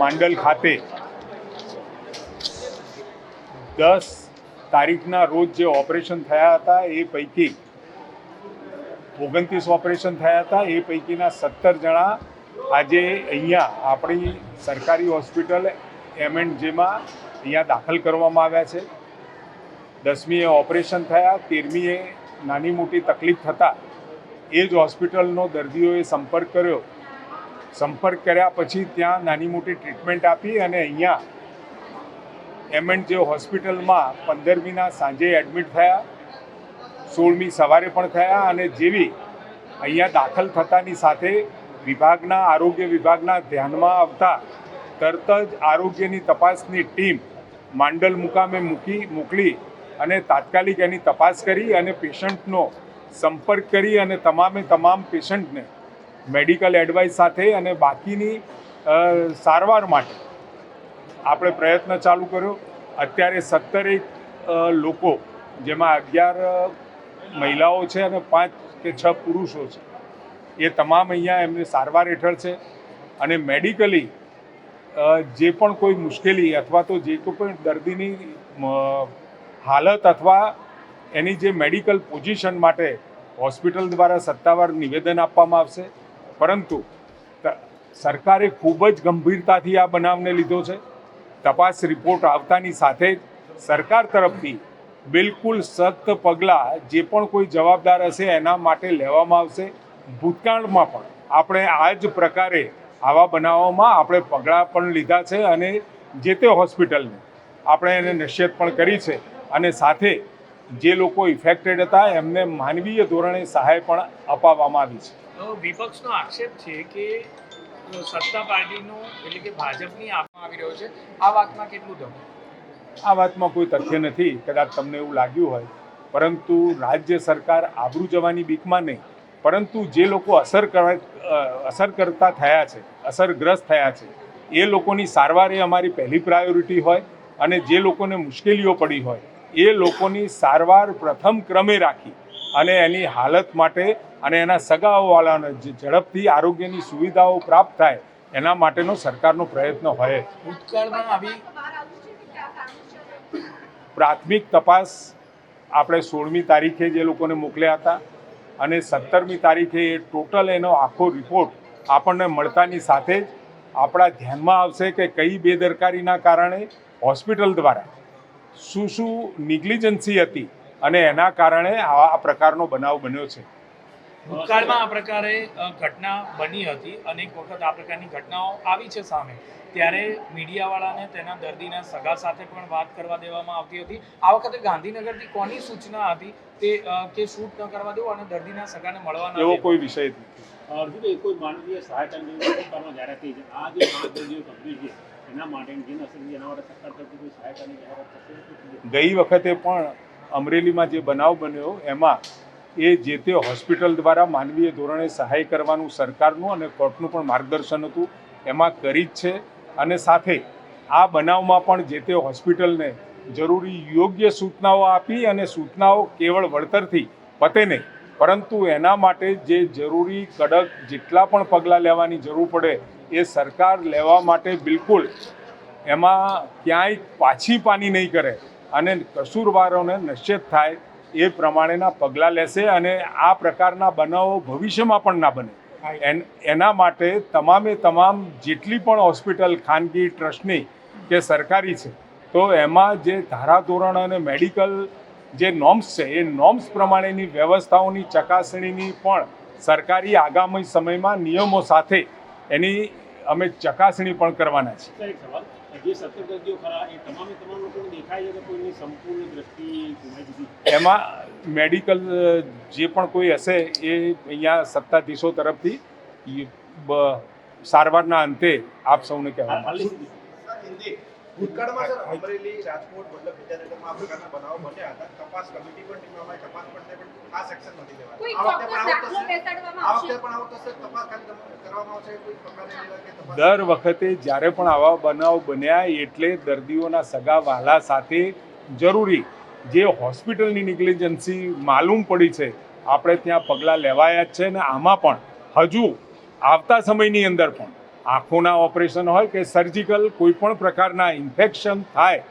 માંડલ ખાતે દસ તારીખના રોજ જે ઓપરેશન થયા હતા, એ પૈકી ઓગણત્રીસ ઓપરેશન થયા હતા, એ પૈકીના સત્તર જણા આજે અહીંયા આપણી સરકારી હોસ્પિટલ એમ એન્ડ જેમાં અહીંયા દાખલ કરવામાં આવ્યા છે. દસમીએ ઓપરેશન થયા, તેરમીએ નાની મોટી તકલીફ થતાં એ જ હોસ્પિટલનો દર્દીઓએ સંપર્ક કર્યો. સંપર્ક કર્યા પછી ત્યાં નાની મોટી ટ્રીટમેન્ટ આપી અને અહીંયા એમ એન્ડ જે હોસ્પિટલમાં પંદરમીના સાંજે એડમિટ થયા. સોળમી સવારે પણ થયા અને જેવી અહીંયા દાખલ થતાની સાથે વિભાગના આરોગ્ય વિભાગના ધ્યાનમાં આવતા તરત જ આરોગ્યની તપાસની ટીમ માંડલ મુકામે મૂકી, મોકલી અને તાત્કાલિક એની તપાસ કરી અને પેશન્ટનો સંપર્ક કરી અને તમામે તમામ પેશન્ટને મેડિકલ એડવાઇસ સાથે અને બાકીની સારવાર માટે આપણે પ્રયત્ન ચાલુ કર્યો. અત્યારે સત્તરેક લોકો, જેમાં અગિયાર મહિલાઓ છે અને પાંચ કે છ પુરુષો છે. એ તમામ અહીંયા એમને સારવાર હેઠળ છે. અને મેડિકલી જે પણ કોઈ મુશ્કેલી અથવા તો જે પણ દર્દીની હાલત અથવા એની જે મેડિકલ પોઝિશન માટે હોસ્પિટલ દ્વારા સત્તાવાર નિવેદન આપવામાં આવશે. પરંતુ સરકારે ખૂબ જ ગંભીરતાથી આ બનાવને લીધો છે. તપાસ રિપોર્ટ આવતાની સાથે જ સરકાર તરફથી બિલકુલ સખ્ત પગલાં જે પણ કોઈ જવાબદાર હશે એના માટે લેવામાં આવશે. ભૂતકાળમાં પણ. આપણે આ જ પ્રકારે આવા બનાવોમાં આપણે પગલાં પણ લીધા છે અને જે તે હોસ્પિટલને આપણે એને નશ્યત પણ કરી છે. અને સાથે જે લોકો ઇફેક્ટેડ હતા એમને માનવીય ધોરણે સહાય પણ અપાવવામાં આવી છે. વિપક્ષનો આક્ષેપ છે કે સત્તા પાર્ટીનો એટલે કે ભાજપની આપવામાં આવી રહ્યો છે. આ વાતમાં કેટલું દમ આ વાતમાં કોઈ તથ્ય નથી. કદાચ તમને એવું લાગ્યું હોય. પરંતુ રાજ્ય સરકાર આબરૂ જવાની બીકમાં નહીં. પરંતુ જે લોકો અસર કર અસર કરતા થયા છે અસરગ્રસ્ત થયા છે એ લોકોની સારવાર એ અમારી પહેલી પ્રાયોરિટી હોય અને જે લોકોને મુશ્કેલીઓ પડી હોય એ લોકોની સારવાર પ્રથમ ક્રમે રાખી અને એની હાલત માટે અને એના સગાઓવાળાને જે ઝડપથી આરોગ્યની સુવિધાઓ પ્રાપ્ત થાય એના માટેનો સરકારનો પ્રયત્ન હોય. પ્રાથમિક તપાસ આપણે સોળમી તારીખે જે લોકોને મોકલ્યા હતા અને સત્તરમી તારીખે એ ટોટલ એનો આખો રિપોર્ટ આપણને મળતાની સાથે જ આપણા ધ્યાનમાં આવશે કે કઈ બેદરકારીના કારણે હોસ્પિટલ દ્વારા શું શું નિગ્લિજન્સી હતી અને એના કારણે આ પ્રકારનો બનાવ બન્યો છે. ભૂતકાળમાં આ પ્રકારે ઘટના બની હતી. અનેક વખત આ પ્રકારની ઘટનાઓ આવી છે સામે. ત્યારે મીડિયાવાળાને તેના દર્દીના સગા સાથે પણ વાત કરવા દેવામાં આવતી હતી. આ વખતે ગાંધીનગરથી કોની સૂચના હતી તે કે શૂટ ન કરવા દેવું અને દર્દીના સગાને મળવા ન એવો કોઈ વિષય નથી અર્જુનભાઈ કોઈ માનવીય સહાયતાની સરકારમાં જાહેરાત થઈ છે. આ જે પાંચ દર્દીઓ ગંભીર છે એના માટે જેને અસર થઈ એના માટે સરકાર તરફથી કોઈ સહાયતાની જાહેરાત થશે ગઈ વખતે પણ અમરેલીમાં જે બનાવ બન્યો એમાં એ જે તે હોસ્પિટલ દ્વારા માનવીય ધોરણે સહાય કરવાનું સરકારનું અને કોર્ટનું પણ માર્ગદર્શન હતું, એમાં કરી જ છે. અને સાથે આ બનાવમાં પણ જે તે હોસ્પિટલને જરૂરી યોગ્ય સૂચનાઓ આપી અને સૂચનાઓ કેવળ વળતરથી પતે નહીં, પરંતુ એના માટે જે જરૂરી કડક જેટલા પણ પગલાં લેવાની જરૂર પડે એ સરકાર લેવા માટે બિલકુલ એમાં ક્યાંય પાછી પાની નહીં કરે અને કસૂરવારોને નિશ્ચિત થાય એ પ્રમાણેના પગલાં લેશે અને આ પ્રકારના બનાવો ભવિષ્યમાં પણ ના બને. એન એના માટે તમામે તમામ જેટલી પણ હોસ્પિટલ ખાનગી ટ્રસ્ટની કે સરકારી છે તો એમાં જે ધારાધોરણ અને મેડિકલ જે નોર્મ્સ છે એ નોર્મ્સ પ્રમાણેની વ્યવસ્થાઓની ચકાસણીની પણ સરકારી આગામી સમયમાં નિયમો સાથે એની અમે ચકાસણી પણ કરવાના છીએ. જે સત્તર દર્દીઓ ખરા એ તમામે તમામ લોકોને દેખાય છે કે કોઈની સંપૂર્ણ દ્રષ્ટિ ગુમાઈ દીધી એમાં મેડિકલ જે પણ કોઈ હશે એ અહીંયા સત્તાધીશો તરફથી સારવારના અંતે આપ સૌને કહેવામાં આવશે. ભૂતકાળમાં સર અમરેલી રાજકોટ મતલબ વિદ્યાનગરમાં આ પ્રકારના બનાવો બન્યા હતા. તપાસ કમિટી પણ ટીમમાં તપાસ પણ પણ ખાસ એક્શન નથી દર વખતે જ્યારે પણ આવા બનાવ બન્યા એટલે દર્દીઓના સગા વહાલા સાથે જરૂરી જે હોસ્પિટલની નિગ્લિજન્સી માલુમ પડી છે આપણે ત્યાં પગલાં લેવાયા જ છે ને આમાં પણ. હજુ આવતા સમયની અંદર પણ. આંખોના ઓપરેશન હોય કે સર્જિકલ કોઈ પણ પ્રકારના ઇન્ફેક્શન થાય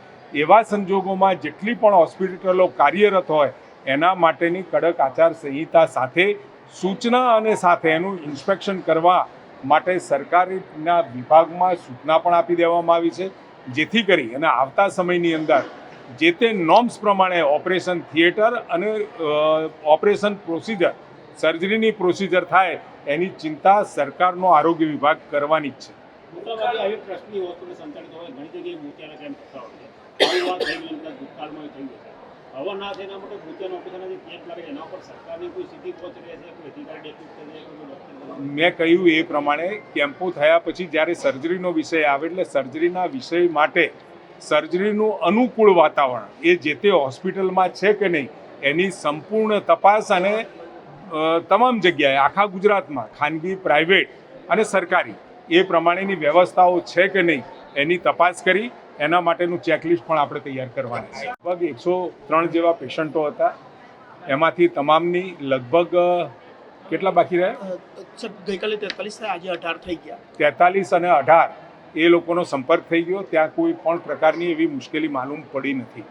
એવા સંજોગોમાં જેટલી પણ હોસ્પિટલો કાર્યરત હોય, એના માટેની કડક આચાર સંહિતા સાથે, સૂચના અને સાથે એનું ઇન્સ્પેક્શન કરવા માટે સરકારીના વિભાગમાં સૂચના પણ આપી દેવામાં આવી છે. જેથી કરી અને આવતા સમયની અંદર જે તે નોર્મ્સ પ્રમાણે ઓપરેશન થિયેટર અને ઓપરેશન પ્રોસિજર સર્જરીની પ્રોસિજર થાય એની ચિંતા સરકારનો આરોગ્ય વિભાગ કરવાની જ છે. હવે ના થાય એના માટે ઓપરેશન લાગે એના ઉપર સરકારની કોઈ પહોંચ રહે કોઈ અધિકારી ડેપ્યુટ મેં કહ્યું એ પ્રમાણે કેમ્પો થયા પછી જ્યારે સર્જરીનો વિષય આવે એટલે સર્જરીના વિષય માટે સર્જરીનું અનુકૂળ વાતાવરણ એ જે તે હોસ્પિટલમાં છે કે નહીં એની સંપૂર્ણ તપાસ અને તમામ જગ્યાએ આખા ગુજરાતમાં ખાનગી પ્રાઇવેટ અને સરકારી એ પ્રમાણેની વ્યવસ્થાઓ છે કે નહીં એની તપાસ કરી એના માટેનું ચેકલિસ્ટ પણ આપણે તૈયાર કરવાની છે. લગભગ એકસો ત્રણ જેવા પેશન્ટો હતા. એમાંથી તમામની લગભગ કેટલા બાકી રહ્યા? ગઈકાલે તેતાલીસ આજે અઢાર થઈ ગયા. તેતાલીસ અને અઢાર એ લોકોનો સંપર્ક થઈ ગયો. ત્યાં કોઈ પણ પ્રકારની એવી મુશ્કેલી માલુમ પડી નથી.